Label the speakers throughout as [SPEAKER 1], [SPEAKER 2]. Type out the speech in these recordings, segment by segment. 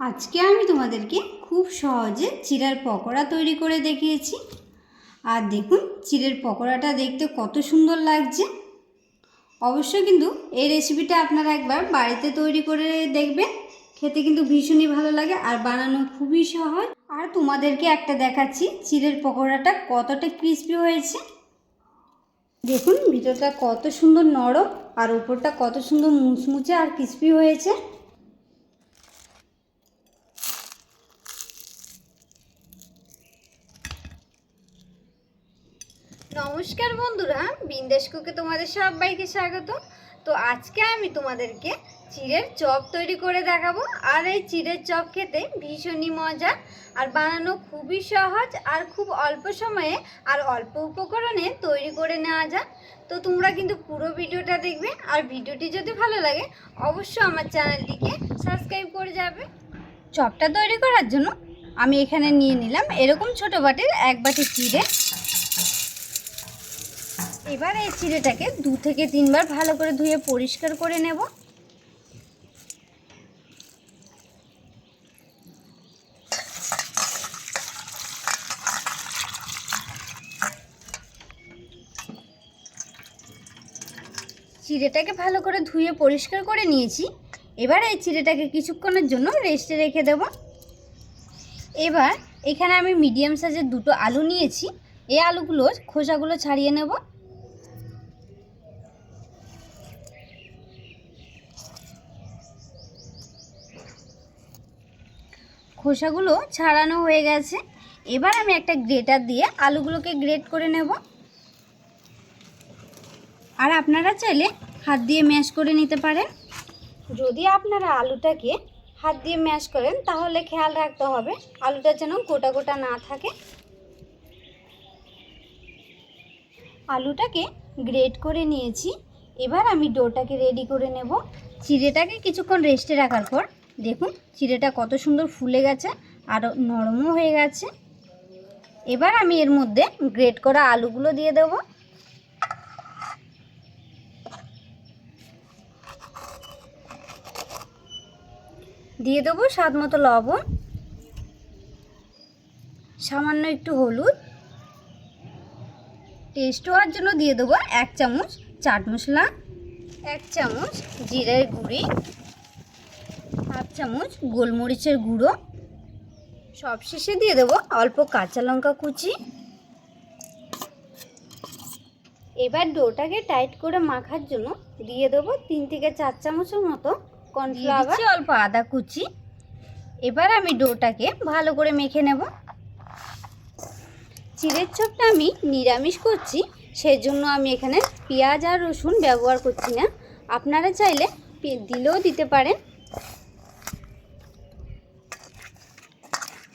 [SPEAKER 1] আজকে আমি তোমাদেরকে খুব সহজে চিড়ার পকোড়া তৈরি করে দেখিয়েছি। আর দেখুন, চিড়ের পকোড়াটা দেখতে কত সুন্দর লাগছে। অবশ্য কিন্তু এই রেসিপিটা আপনারা একবার বাড়িতে তৈরি করে দেখবেন। খেতে কিন্তু ভীষণই ভালো লাগে আর বানানো খুবই সহজ। আর তোমাদেরকে একটা দেখাচ্ছি, চিড়ের পকোড়াটা কতটা ক্রিস্পি হয়েছে। দেখুন, ভিতরটা কত সুন্দর নরম আর উপরটা কত সুন্দর মুচমুচে আর ক্রিস্পি হয়েছে। নমস্কার বন্ধুরা, বিন্দেশ কুকে তোমাদের সবাইকে স্বাগত। তো আজকে আমি তোমাদেরকে চিড়ের চপ তৈরি করে দেখাবো, আর এই চিড়ের চপ খেতে ভীষণই মজা আর বানানো খুবই সহজ, আর খুব অল্প সময়ে আর অল্প উপকরণে তৈরি করে নেওয়া যায় তো তোমরা কিন্তু পুরো ভিডিওটা দেখবে, আর ভিডিওটি যদি ভালো লাগে, অবশ্যই আমার চ্যানেলটিকে সাবস্ক্রাইব করে যাবে। চপটা তৈরি করার জন্য আমি এখানে নিয়ে নিলাম এরকম ছোট বাটির এক বাটি চিড়ে এবার এই চিড়েটাকে দু থেকে তিনবার ভালো করে ধুয়ে পরিষ্কার করে নেব। চিড়েটাকে ভালো করে ধুয়ে পরিষ্কার করে নিয়েছি। এবার এই চিড়েটাকে কিছুক্ষণের জন্য রেস্টে রেখে দেব। এবার এখানে আমি মিডিয়াম সাইজের দুটো আলু নিয়েছি। এই আলুগুলোর খোসাগুলো ছাড়িয়ে নেব। খোসাগুলো ছাড়ানো হয়ে গেছে। এবার আমি একটা গ্রেটার দিয়ে আলুগুলোকে গ্রেট করে নেব। আর আপনারা চাইলে হাত দিয়ে ম্যাশ করে নিতে পারেন। যদি আপনারা আলুটাকে হাত দিয়ে ম্যাশ করেন, তাহলে খেয়াল রাখতে হবে, আলুটা যেন গোটা গোটা না থাকে। আলুটাকে গ্রেট করে নিয়েছি। এবার আমি ডোটাকে রেডি করে নেব। চিড়েটাকে কিছুক্ষণ রেস্টে রাখার পর দেখুন, চিড়েটা কত সুন্দর ফুলে গেছে আর নরমও হয়ে গেছে। এবার আমি এর মধ্যে গ্রেট করা আলুগুলো দিয়ে দেব। দিয়ে দেবো স্বাদ মতো লবণ, সামান্য একটু হলুদ টেস্ট হওয়ার জন্য দিয়ে দেবো এক চামচ চাট মশলা, এক চামচ জিরের গুঁড়ি, হাফ চামচ গোলমরিচের গুঁড়ো। সব শেষে দিয়ে দেবো অল্প কাঁচা লঙ্কা কুচি। এবার ডোটাকে টাইট করে মাখার জন্য দিয়ে দেবো তিন থেকে চার চামচের মতো কর্নফ্লাওয়ার। অল্প আদা কুচি। এবার আমি ডোটাকে ভালো করে মেখে নেব। চিড়ের চপটা আমি নিরামিষ করছি, সেজন্য আমি এখানে পেঁয়াজ আর রসুন ব্যবহার করছি না। আপনারা চাইলে দিলেও দিতে পারেন।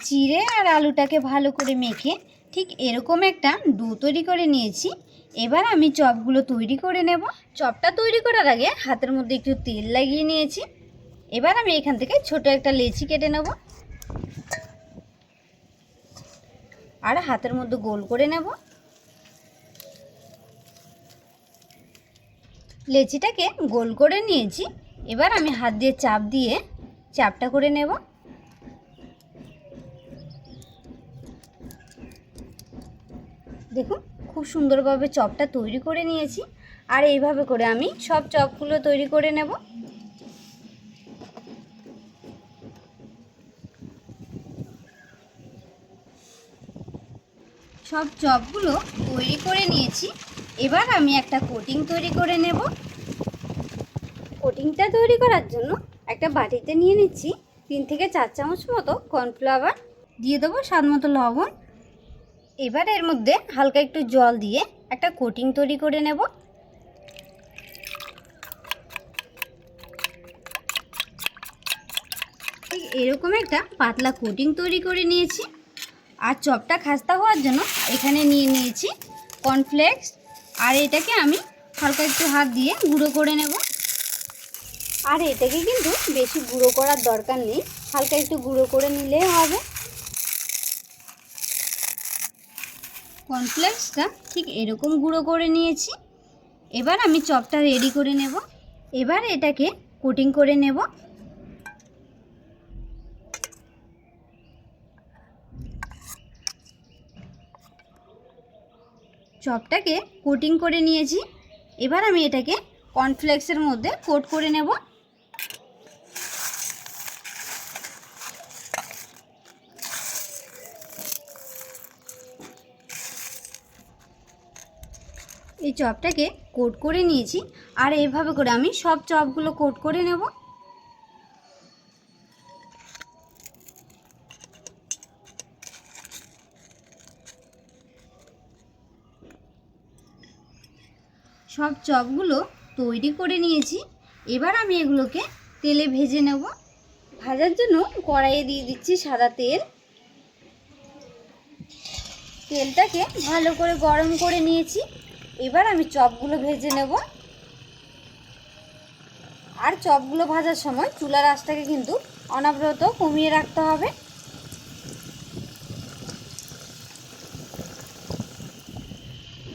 [SPEAKER 1] চিড়ে আর আলুটাকে ভালো করে মেখে ঠিক এরকম একটা ডো তৈরি করে নিয়েছি। এবার আমি চপগুলো তৈরি করে নেব। চপটা তৈরি করার আগে হাতের মধ্যে একটু তেল লাগিয়ে নিয়েছি। এবার আমি এখান থেকে ছোট একটা লেচি কেটে নেব। আর হাতের মধ্যে গোল করে নেব। লেচিটাকে গোল করে নিয়েছি। এবার আমি হাত দিয়ে চাপ দিয়ে চাপটা করে নেব। দেখুন, খুব সুন্দরভাবে চপটা তৈরি করে নিয়েছি। আর এইভাবে করে আমি সব চপগুলো তৈরি করে নেব। সব চপগুলো তৈরি করে নিয়েছি। এবার আমি একটা কোটিং তৈরি করে নেব। কোটিংটা তৈরি করার জন্য একটা বাটিতে নিয়ে নিচ্ছি তিন থেকে চার চামচ মতো কর্নফ্লাওয়ার দিয়ে দেবো স্বাদ মতো লবণ। এবার এর মধ্যে হালকা একটু জল দিয়ে একটা কোটিং তৈরি করে নেব। ঠিক এরকম একটা পাতলা কোটিং তৈরি করে নিয়েছি। আর চপটা খাস্তা হওয়ার জন্য এখানে নিয়ে নিয়েছি কর্নফ্লেক্স আর এটাকে আমি হালকা একটু হাত দিয়ে গুঁড়ো করে নেব। আর এটাকে কিন্তু বেশি গুঁড়ো করার দরকার নেই, হালকা একটু গুঁড়ো করে নিলেই হবে। কর্নফ্লেক্সটা ঠিক এরকম গুঁড়ো করে নিয়েছি। এবার আমি চপটা রেডি করে নেব। এবার এটাকে কোটিং করে নেব। চপটাকে কোটিং করে নিয়েছি। এবার আমি এটাকে কর্নফ্লেক্সের মধ্যে কোট করে নেব। এই চপটাকে কোট করে নিয়েছি। আর এইভাবে করে আমি সব চপগুলো কোট করে নেব। সব চপগুলো তৈরি করে নিয়েছি। এবার আমি এগুলোকে তেলে ভেজে নেব। ভাজার জন্য কড়াইয়ে দিয়ে দিচ্ছি সাদা তেল। তেলটাকে ভালো করে গরম করে নিয়েছি। এবার আমি চপগুলো ভেজে নেব। আর চপগুলো ভাজার সময় চুলার আঁচটাকে কিন্তু অনাব্রত কমিয়ে রাখতে হবে।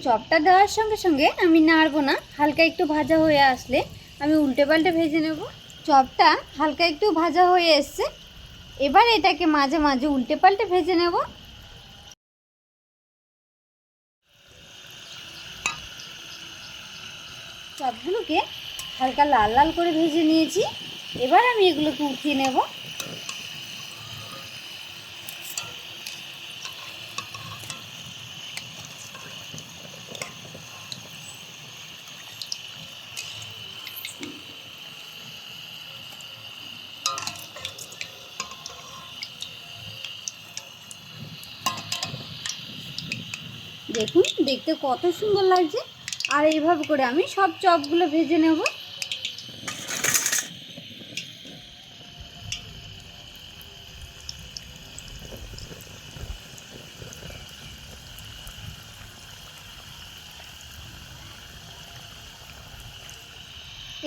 [SPEAKER 1] চপটা দেওয়ার সঙ্গে সঙ্গে আমি নাড়বো না, হালকা একটু ভাজা হয়ে আসলে আমি উল্টে পাল্টে ভেজে নেব। চপটা হালকা একটু ভাজা হয়ে এসছে, এবার এটাকে মাঝে মাঝে উল্টে পাল্টে ভেজে নেব। চপগুলোকে হালকা লাল লাল করে ভেজে নিয়েছি, এবার আমি এগুলোকে উঠিয়ে নেব। দেখুন, দেখতে কত সুন্দর লাগছে। আর এইভাবে করে আমি সব চপগুলো ভেজে নেব।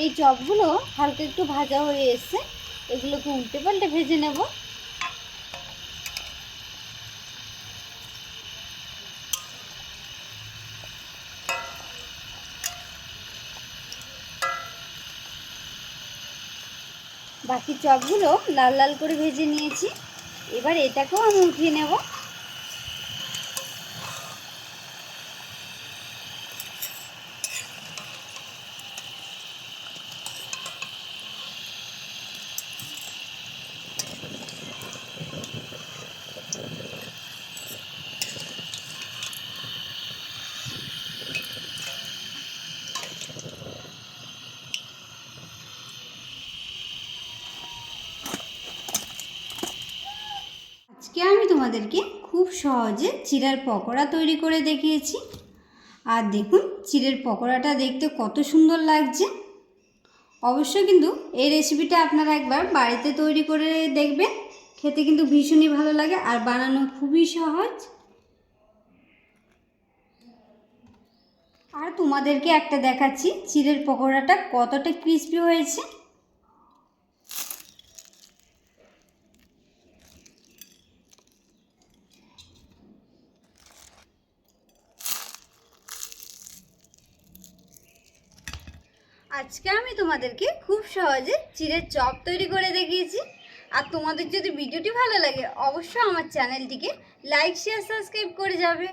[SPEAKER 1] এই চপগুলো হালকা একটু ভাজা হয়ে এসছে। এগুলোকে উল্টে পাল্টে ভেজে নেব। বাকি চপগুলো লাল লাল করে ভেজে নিয়েছি। এবার এটাকেও আমি উঠিয়ে নেব আজকে আমি তোমাদেরকে খুব সহজে চিড়ার পকোড়া তৈরি করে দেখিয়েছি। আর দেখুন চিড়ের পকোড়াটা দেখতে কত সুন্দর লাগছে। অবশ্যই কিন্তু এই রেসিপিটা আপনারা একবার বাড়িতে তৈরি করে দেখবেন। খেতে কিন্তু ভীষণই ভালো লাগে আর বানানো খুবই সহজ। আর তোমাদেরকে একটা দেখাচ্ছি চিড়ের পকোড়াটা কতটা ক্রিস্পি হয়েছে। আজকে আমি তোমাদেরকে খুব সহজে চিড়ের চপ তৈরি করে দেখিয়েছি। আর তোমাদের যদি ভিডিওটি ভালো লাগে, অবশ্যই আমার চ্যানেলটিকে লাইক শেয়ার সাবস্ক্রাইব করে যাবে।